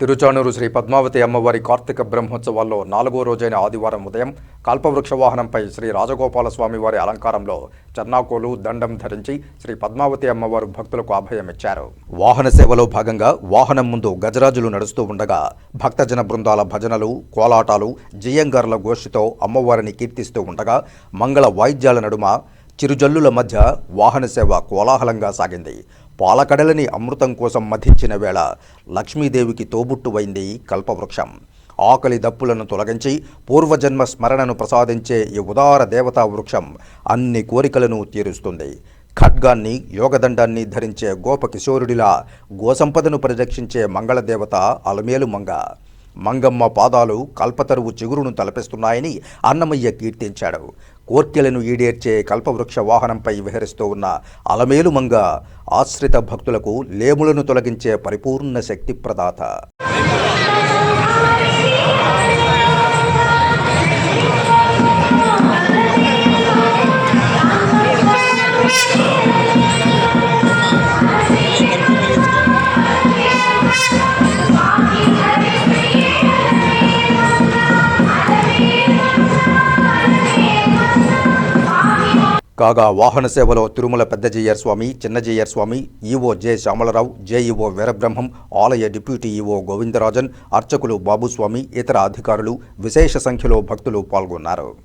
తిరుచానూరు శ్రీ పద్మావతి అమ్మవారి కార్తీక బ్రహ్మోత్సవాల్లో నాలుగో రోజైన ఆదివారం ఉదయం కల్పవృక్ష వాహనంపై శ్రీ రాజగోపాల స్వామి వారి అలంకారంలో చర్నాకోలు దండం ధరించి శ్రీ పద్మావతి అమ్మవారు భక్తులకు అభయమిచ్చారు. వాహన సేవలో భాగంగా వాహనం ముందు గజరాజులు నడుస్తూ ఉండగా భక్తజన బృందాల భజనలు కోలాటాలు జియంగార్ల గోష్ఠితో అమ్మవారిని కీర్తిస్తూ ఉండగా మంగళ వాయిద్యాల నడుమ చిరుజల్లుల మధ్య వాహన సేవ కోలాహలంగా సాగింది. పాలకడలని అమృతం కోసం మధించిన వేళ లక్ష్మీదేవికి తోబుట్టువైంది కల్పవృక్షం. ఆకలి దప్పులను తొలగించి పూర్వజన్మ స్మరణను ప్రసాదించే ఈ ఉదార దేవతా వృక్షం అన్ని కోరికలను తీరుస్తుంది. ఖడ్గాన్ని యోగదండాన్ని ధరించే గోపకిశోరుడిలా గోసంపదను పరిరక్షించే మంగళదేవత అలమేలు మంగ. మంగమ్మ పాదాలు కల్పతరువు చిగురును తలపిస్తున్నాయని అన్నమయ్య కీర్తించాడు. కోర్కెలను ఈడేర్చే కల్పవృక్ష వాహనంపై విహరిస్తూ ఉన్న అలమేలు మంగ ఆశ్రిత భక్తులకు లేములను తొలగించే పరిపూర్ణ శక్తి ప్రదాత కాగా వాహన సేవలో తిరుమల పెద్దజయ్యర్ స్వామి చిన్నజయ్యర్ స్వామి EO J Shyamala Rao JEO Veerabrahmam ఆలయ డిప్యూటీ ఈవో గోవిందరాజన్ అర్చకులు బాబుస్వామి ఇతర అధికారులు విశేష సంఖ్యలో భక్తులు పాల్గొన్నారు.